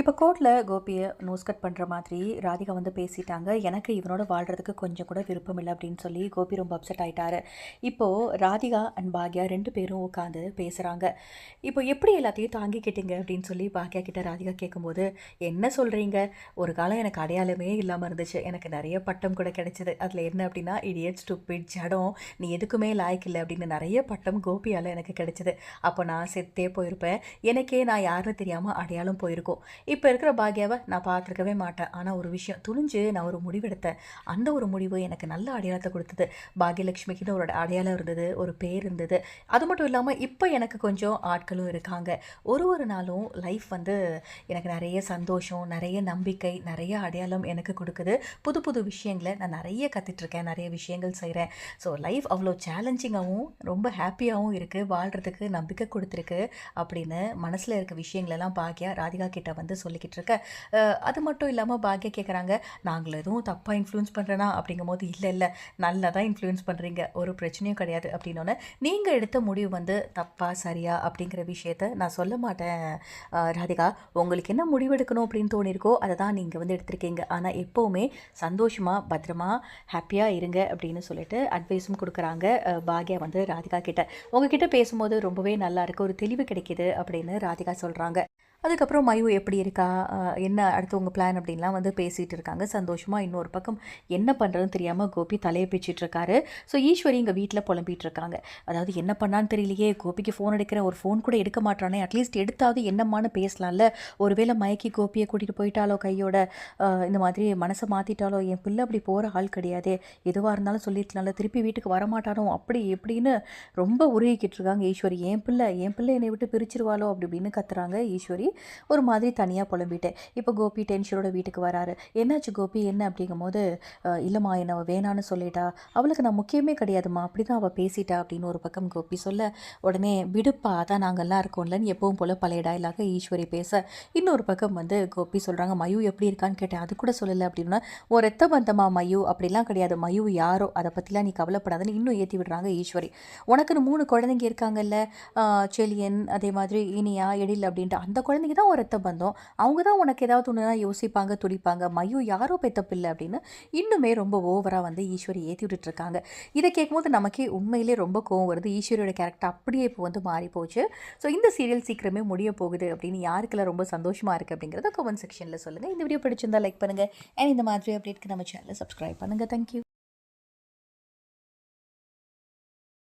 இப்போ கோர்ட்டில் கோபியை nose cut பண்ணுற மாதிரி ராதிகா வந்து பேசிட்டாங்க. எனக்கு இவனோட வாழ்கிறதுக்கு கொஞ்சம் கூட விருப்பம் இல்லை அப்படின்னு சொல்லி கோபி ரொம்ப அப்செட் ஆகிட்டாரு இப்போது ராதிகா அண்ட் பாக்யா ரெண்டு பேரும் உட்காந்து பேசுகிறாங்க இப்போ எப்படி எல்லாத்தையும் தாங்கிக்கிட்டீங்க அப்படின்னு சொல்லி பாக்யா கிட்ட ராதிகா கேட்கும்போது என்ன சொல்கிறீங்க ஒரு காலம் எனக்கு அடையாளமே இல்லாமல் இருந்துச்சு. எனக்கு நிறைய பட்டம் கூட கிடைச்சது. அதில் என்ன அப்படின்னா இடியட் ஸ்டூப்பிட் ஜடம். நீ எதுக்குமே லாய்க்கு இல்லை அப்படின்னு நிறைய பட்டம் கோபியால் எனக்கு கிடைச்சது. அப்போ நான் செத்தே போயிருப்பேன். எனக்கே நான் யாருன்னு தெரியாமல் அடையாளம் போயிருக்கோம். இப்போ இருக்கிற பாக்யாவை நான் பார்த்துருக்கவே மாட்டேன். ஆனால் ஒரு விஷயம் துணிஞ்சு நான் ஒரு முடிவெடுத்தேன். அந்த ஒரு முடிவு எனக்கு நல்ல அடையாளத்தை கொடுத்தது. பாக்யலட்சுமிக்குன்னு ஒரு அடையாளம் இருந்தது ஒரு பேர் இருந்தது. அது மட்டும் இல்லாமல் இப்போ எனக்கு கொஞ்சம் ஆட்களும் இருக்காங்க. ஒரு ஒரு நாளும் லைஃப் வந்து எனக்கு நிறைய சந்தோஷம் நிறைய நம்பிக்கை நிறைய அடையாளம் எனக்கு கொடுக்குது. புது புது விஷயங்களை நான் நிறைய கற்றுட்ருக்கேன் நிறைய விஷயங்கள் செய்கிறேன் ஸோ லைஃப் அவ்வளோ சேலஞ்சிங்காகவும் ரொம்ப ஹாப்பியாகவும் இருக்குது வாழ்கிறதுக்கு நம்பிக்கை கொடுத்துருக்கு. அப்படின்னு மனசில் இருக்க விஷயங்களெல்லாம் பாக்கியா ராதிகா கிட்ட வந்து சொல்லிக்கிட்டு இருக்க. அது மட்டும் இல்லாமல் பாக்யா கேட்குறாங்க நாங்கள் எதுவும் தப்பாக இன்ஃப்ளூயன்ஸ் பண்ணுறேனா அப்படிங்கும் போது இல்லை இல்லை நல்லா தான் இன்ஃப்ளூயன்ஸ் பண்ணுறீங்க ஒரு பிரச்சனையும் கிடையாது. அப்படின்னோடனே நீங்கள் எடுத்த முடிவு வந்து தப்பா சரியா? அப்படிங்கிற விஷயத்த நான் சொல்ல மாட்டேன். ராதிகா உங்களுக்கு என்ன முடிவெடுக்கணும் அப்படின்னு தோணியிருக்கோ அதை தான் நீங்கள் வந்து எடுத்திருக்கீங்க. ஆனால் எப்போவுமே சந்தோஷமாக பத்திரமா ஹாப்பியாக இருங்க அப்படின்னு சொல்லிட்டு அட்வைஸும் கொடுக்குறாங்க பாக்யா வந்து ராதிகா கிட்ட. உங்ககிட்ட பேசும்போது ரொம்பவே நல்லா இருக்கு ஒரு தெளிவு கிடைக்குது அப்படின்னு ராதிகா சொல்கிறாங்க அதுக்கப்புறம் மயு எப்படி இருக்கா? என்ன அடுத்து உங்கள் பிளான் அப்படின்லாம் வந்து பேசிகிட்டு இருக்காங்க. சந்தோஷமாக இன்னொரு பக்கம் என்ன பண்ணுறதுன்னு தெரியாமல் கோபி தலையை பிச்சிட்டு இருக்காரு. ஸோ ஈஸ்வரி இங்கே வீட்டில் புலம்பிட்டு இருக்காங்க. அதாவது என்ன பண்ணான்னு தெரியலையே. கோபிக்கு ஃபோன் எடுக்கிற ஒரு ஃபோன் கூட எடுக்க மாட்டானே அட்லீஸ்ட் எடுத்தாவது என்னம்மான்னு பேசலாம்ல. ஒருவேளை மயக்கி கோபியை கூட்டிகிட்டு போயிட்டாலோ கையோட இந்த மாதிரி மனசை மாற்றிட்டாலோ என் பிள்ளை அப்படி போகிற ஆள் கிடையாதே. எதுவாக இருந்தாலும் சொல்லிருக்கலாம்ல. திருப்பி வீட்டுக்கு வரமாட்டானோ? அப்படி எப்படின்னு ரொம்ப உருகிக்கிட்டு இருக்காங்க ஈஸ்வரி. என் பிள்ளை என் பிள்ளை என்னை விட்டு பிரிச்சிருவாளோ அப்படி இப்படின்னு கத்துறாங்க ஈஸ்வரி. ஒரு மாதிரி தனி தனியாக புலம்பிட்டேன். இப்போ கோபி டென்ஷனோட வீட்டுக்கு வராரு. என்னாச்சு கோபி? என்ன அப்படிங்கும்போது இல்லைம்மா என்ன வேணான்னு சொல்லிட்டா. அவளுக்கு நான் முக்கியமே கிடையாதும்மா. அப்படி தான் அவள் பேசிட்டா அப்படின்னு ஒரு பக்கம் கோபி சொல்ல உடனே விடுப்பா அதான் நாங்கள்லாம் இருக்கோம்லன்னு எப்பவும் போல் பழைய டயலாக ஈஸ்வரி பேச. இன்னொரு பக்கம் வந்து கோபி சொல்கிறாங்க மயு எப்படி இருக்கான்னு கேட்டேன். அது கூட சொல்லலை. அப்படின்னா ஒரு ரத்த பந்தமா மயு? அப்படிலாம் கிடையாது. மயு யாரோ? அதை பற்றிலாம் நீ கவலைப்படாதுன்னு இன்னும் ஏற்றி விடுறாங்க ஈஸ்வரி. உனக்குன்னு மூணு குழந்தைங்க இருக்காங்கல்ல செலியன் அதே மாதிரி இனியா எடில் அப்படின்ட்டு. அந்த குழந்தைங்க தான் ஒரு ரத்த பந்தம். அவங்க தான் உனக்கு ஏதாவது ஒன்றுனா யோசிப்பாங்க துடிப்பாங்க. மையோ யாரோ பெத்த பிள்ளை அப்படின்னு இன்னுமே ரொம்ப ஓவராக வந்து ஈஸ்வரி ஏற்றி விட்டுட்டு இருக்காங்க. இதை கேட்கும்போது நமக்கே உண்மையிலே ரொம்ப கோவம் வருது. ஈஸ்வரியோட கேரக்டர் அப்படியே இப்போ வந்து மாறி போச்சு ஸோ இந்த சீரியல் சீக்கிரமே முடிய போகுது அப்படின்னு யாருக்கெல்லாம் ரொம்ப சந்தோஷமாக இருக்குது அப்படிங்கிறத கமெண்ட் செக்ஷனில் சொல்லுங்கள் இந்த வீடியோ பிடிச்சிருந்தா லைக் பண்ணுங்கள் அண்ட் இந்த மாதிரி அப்டேட்க்கு நம்ம சேனலை சப்ஸ்கிரைப் பண்ணுங்கள் தேங்க்யூ